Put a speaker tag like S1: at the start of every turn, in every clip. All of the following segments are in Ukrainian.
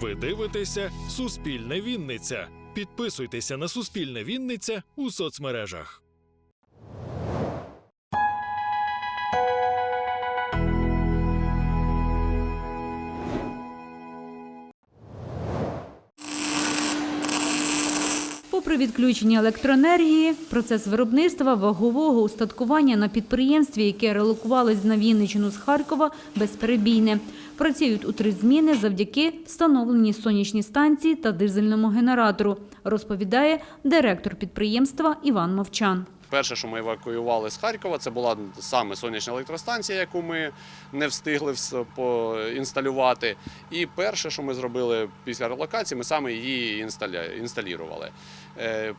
S1: Ви дивитеся Суспільне Вінниця. Підписуйтеся на Суспільне Вінниця у соцмережах.
S2: Попри відключення електроенергії, процес виробництва вагового устаткування на підприємстві, яке релокувалось на Вінниччину з Харкова, безперебійне. Працюють у три зміни завдяки встановленій сонячній станції та дизельному генератору, розповідає директор підприємства Іван Мовчан.
S3: Перше, що ми евакуювали з Харкова, це була саме сонячна електростанція, яку ми не встигли вс- поінсталювати. І перше, що ми зробили після релокації, ми саме її інсталірували.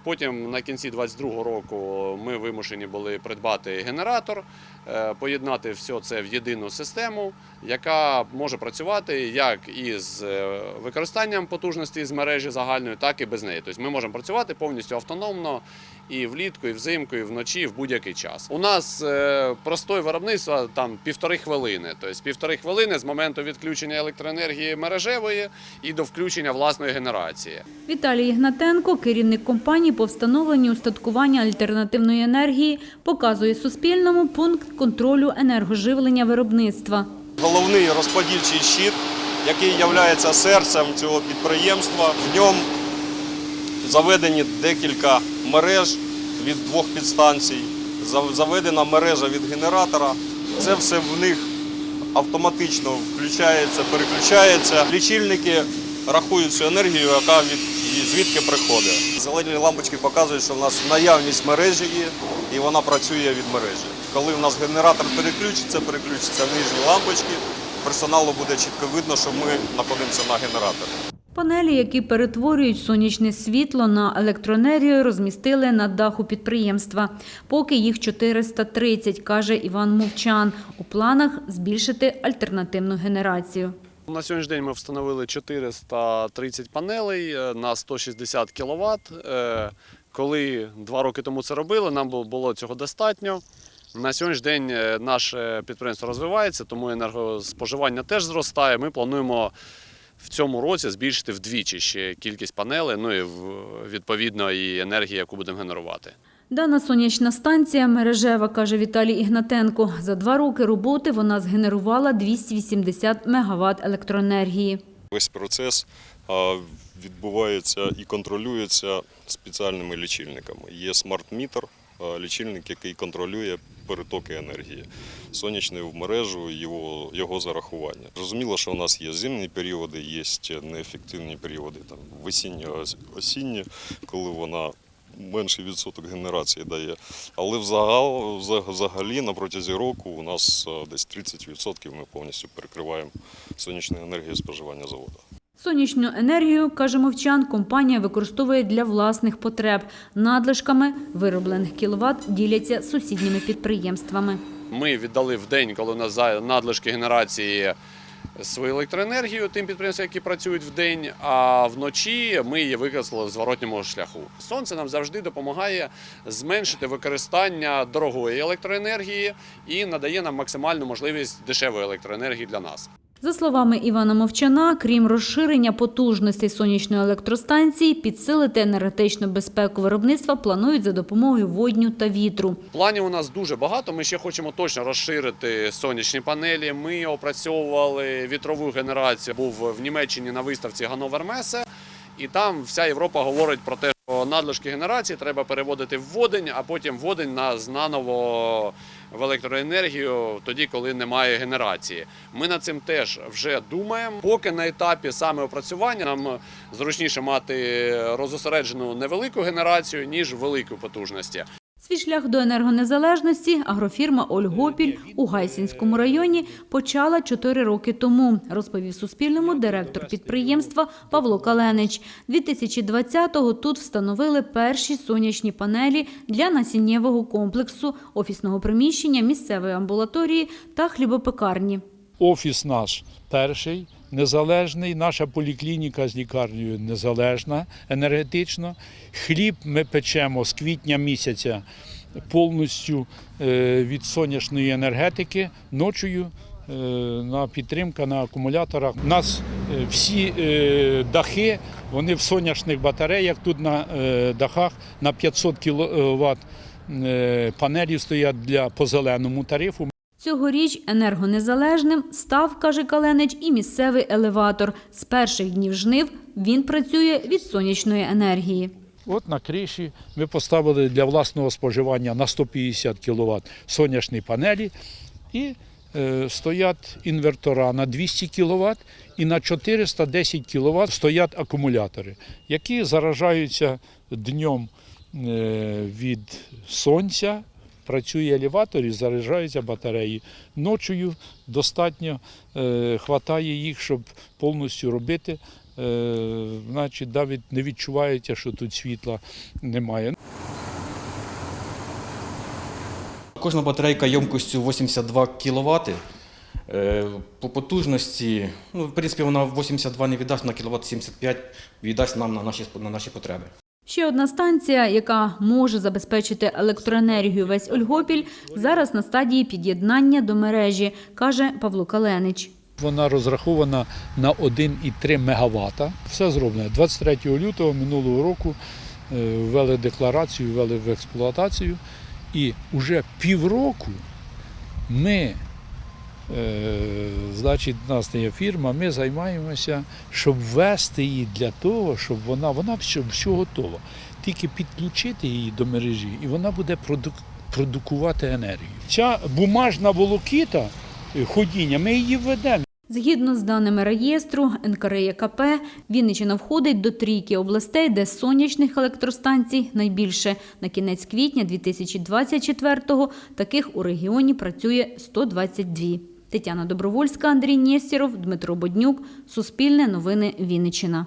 S3: Потім на кінці 22-го року ми вимушені були придбати генератор, е, поєднати все це в єдину систему, яка може працювати як із е, використанням потужності з мережі загальної, так і без неї. Тобто ми можемо працювати повністю автономно і влітку, і взимку, і вночі, в будь-який час. У нас е, простой виробництво там півтори хвилини. Тобто півтори хвилини з моменту відключення електроенергії мережевої і до включення власної генерації.
S2: Віталій Ігнатенко, керівник компанії по встановленню устаткування альтернативної енергії, показує Суспільному пункт контролю енергоживлення виробництва.
S4: головний розподільчий щит, який є серцем цього підприємства. В ньому заведені декілька мереж від двох підстанцій, заведена мережа від генератора. Це все в них автоматично включається, переключається. Лічильники рахують цю енергію, яка від звідки приходить. Зелені лампочки показують, що в нас наявність мережі є, і вона працює від мережі. Коли в нас генератор переключиться, переключаться нижні лампочки, персоналу буде чітко видно, що ми знаходимося на генераторі.
S2: Панелі, які перетворюють сонячне світло на електроенергію, розмістили на даху підприємства. Поки їх 430, каже Іван Мовчан. У планах збільшити альтернативну генерацію.
S3: На сьогоднішній день ми встановили 430 панелей е, на 160 кВт. Коли два роки тому це робили, нам було цього достатньо. На сьогоднішній день е, наше підприємство розвивається, тому енергоспоживання теж зростає. Ми плануємо в цьому році збільшити вдвічі ще кількість панелей, ну і відповідно і енергії, яку будемо генерувати.
S2: Дана сонячна станція мережева, каже Віталій Ігнатенко. За два роки роботи вона згенерувала 280 МВт електроенергії.
S4: Весь процес відбувається і контролюється спеціальними лічильниками. Є смарт-мітер, лічильник, який контролює перетоки енергії сонячної в мережу, його, його зарахування. Зрозуміло, що у нас є зимні періоди, є неефективні періоди, там весінні, осінні, коли вона менший відсоток генерації дає. Але взагал, взагалі на протязі року у нас десь 30% ми повністю перекриваємо сонячної енергії споживання заводу.
S2: Сонячну енергію, каже Мовчан, компанія використовує для власних потреб. Надлишками вироблених кіловат діляться з сусідніми підприємствами.
S3: Ми віддали в день, коли у нас надлишки генерації свою електроенергію тим підприємствам, які працюють в день, а вночі ми її використали в зворотньому шляху. Сонце нам завжди допомагає зменшити використання дорогої електроенергії і надає нам максимальну можливість дешевої електроенергії для нас.
S2: За словами Івана Мовчана, крім розширення потужностей сонячної електростанції, підсилити енергетичну безпеку виробництва планують за допомогою водню та вітру.
S3: Планів у нас дуже багато. Ми ще хочемо точно розширити сонячні панелі. Ми опрацьовували вітрову генерацію. Був в Німеччині на виставці Ганновер Месе, і там вся Європа говорить про те, що надлишки генерації треба переводити в водень, а потім водень на знаново в електроенергію тоді, коли немає генерації. Ми над цим теж вже думаємо. Поки на етапі саме опрацювання нам зручніше мати розосереджену невелику генерацію ніж велику потужності.
S2: Свій шлях до енергонезалежності агрофірма «Ольгопіль» у Гайсінському районі почала чотири роки тому, розповів Суспільному директор підприємства Павло Каленич. 2020-го тут встановили перші сонячні панелі для насіннєвого комплексу, офісного приміщення, місцевої амбулаторії та хлібопекарні.
S5: Офіс наш перший, незалежний, наша поліклініка з лікарнею незалежна енергетично. Хліб ми печемо з квітня місяця повністю е, від сонячної енергетики, ночою е, на підтримка на акумуляторах. У нас Е, Всі дахи вони в сонячних батареях. Тут на дахах на 500 кВт панелі стоять для по зеленому тарифу.
S2: Цьогоріч енергонезалежним став, каже Каленич, і місцевий елеватор. З перших днів жнив він працює від сонячної енергії.
S5: От на криші ми поставили для власного споживання на 150 кВт сонячні панелі і е, стоять інвертора на 200 кВт і на 410 кВт стоять акумулятори, які заражаються днем е, від сонця. Працює елеватор і заряджаються батареї. Ночою достатньо е, хватає їх, щоб повністю робити. Е, значить, навіть не відчуваєте, що тут світла немає.
S6: Кожна батарейка ємкістю 82 кВт. По потужності, ну, в принципі, вона 82 не віддасть на кВт 75 віддасть нам на наші, на наші потреби.
S2: Ще одна станція, яка може забезпечити електроенергію весь Ольгопіль, зараз на стадії під'єднання до мережі, каже Павло Каленич.
S5: Вона розрахована на 1,3 МВт. Все зроблено. 23 лютого минулого року е, ввели декларацію, ввели в експлуатацію. І вже півроку ми, значить, в нас є фірма, ми займаємося, щоб ввести її для того, щоб вона, вона все, все готова. Тільки підключити її до мережі, і вона буде продук- продукувати енергію. Ця бумажна волокіта е, ходіння, ми її введемо.
S2: Згідно з даними реєстру НКРЕКП, Вінниччина входить до трійки областей, де сонячних електростанцій найбільше. На кінець квітня 2024-го таких у регіоні працює 122. Тетяна Добровольська, Андрій Нєстєров, Дмитро Боднюк. Суспільне новини Вінниччина.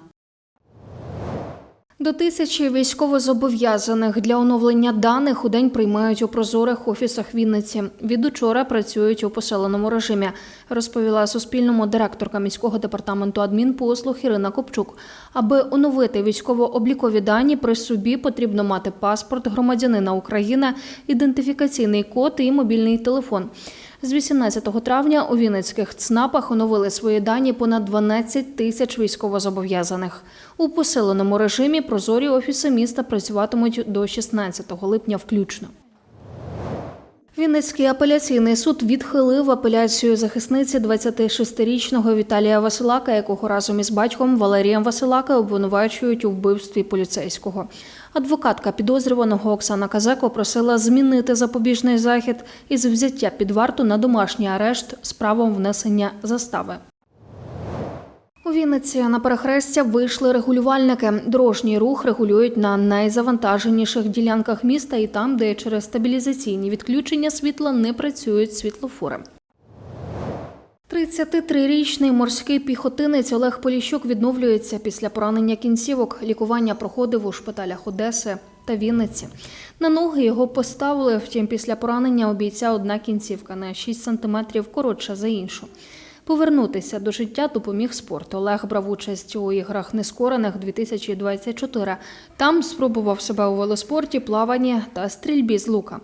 S7: До тисячі військовозобов'язаних для оновлення даних у день приймають у прозорих офісах Вінниці. Від учора працюють у посиленому режимі, розповіла Суспільному директорка міського департаменту адмінпослуг Ірина Копчук. Аби оновити військово-облікові дані, при собі потрібно мати паспорт громадянина України, ідентифікаційний код і мобільний телефон. З 18 травня у Вінницьких ЦНАПах оновили свої дані понад 12 тисяч військовозобов'язаних. У посиленому режимі прозорі офіси міста працюватимуть до 16 липня включно. Вінницький апеляційний суд відхилив апеляцію захисниці 26-річного Віталія Василака, якого разом із батьком Валерієм Василака обвинувачують у вбивстві поліцейського. Адвокатка підозрюваного Оксана Казеко просила змінити запобіжний захід із взяття під варту на домашній арешт з правом внесення застави. У Вінниці на перехрестя вийшли регулювальники. Дорожній рух регулюють на найзавантаженіших ділянках міста і там, де через стабілізаційні відключення світла не працюють світлофори. 33-річний морський піхотинець Олег Поліщук відновлюється після поранення кінцівок. Лікування проходив у шпиталях Одеси та Вінниці. На ноги його поставили, втім, після поранення у бійця одна кінцівка на 6 сантиметрів коротша за іншу. Повернутися до життя допоміг спорт. Олег брав участь у іграх нескорених 2024. Там спробував себе у велоспорті, плаванні та стрільбі з лука.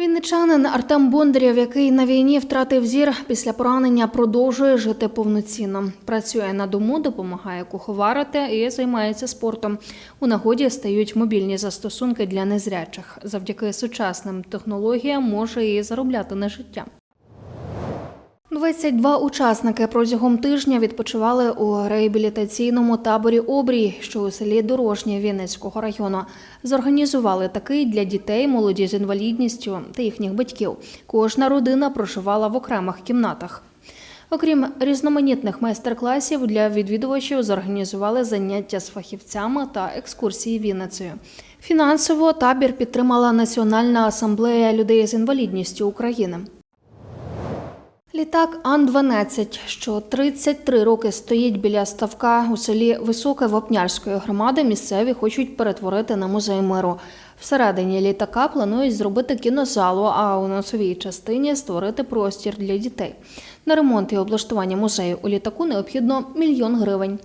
S7: Вінничанин Артем Бондарєв, який на війні втратив зір після поранення, продовжує жити повноцінно. Працює на дому, допомагає куховарити і займається спортом. У нагоді стають мобільні застосунки для незрячих. Завдяки сучасним технологіям може і заробляти на життя. 22 учасники протягом тижня відпочивали у реабілітаційному таборі Обрій, що у селі Дорожнє Вінницького району. Зорганізували такий для дітей, молоді з інвалідністю та їхніх батьків. Кожна родина проживала в окремих кімнатах. Окрім різноманітних майстер-класів, для відвідувачів зорганізували заняття з фахівцями та екскурсії Вінницею. Фінансово табір підтримала Національна асамблея людей з інвалідністю України. Літак Ан-12, що 33 роки стоїть біля ставка у селі Високе Вапнярської громади, місцеві хочуть перетворити на музей миру. Всередині літака планують зробити кінозалу, а у носовій частині створити простір для дітей. На ремонт і облаштування музею у літаку необхідно мільйон гривень.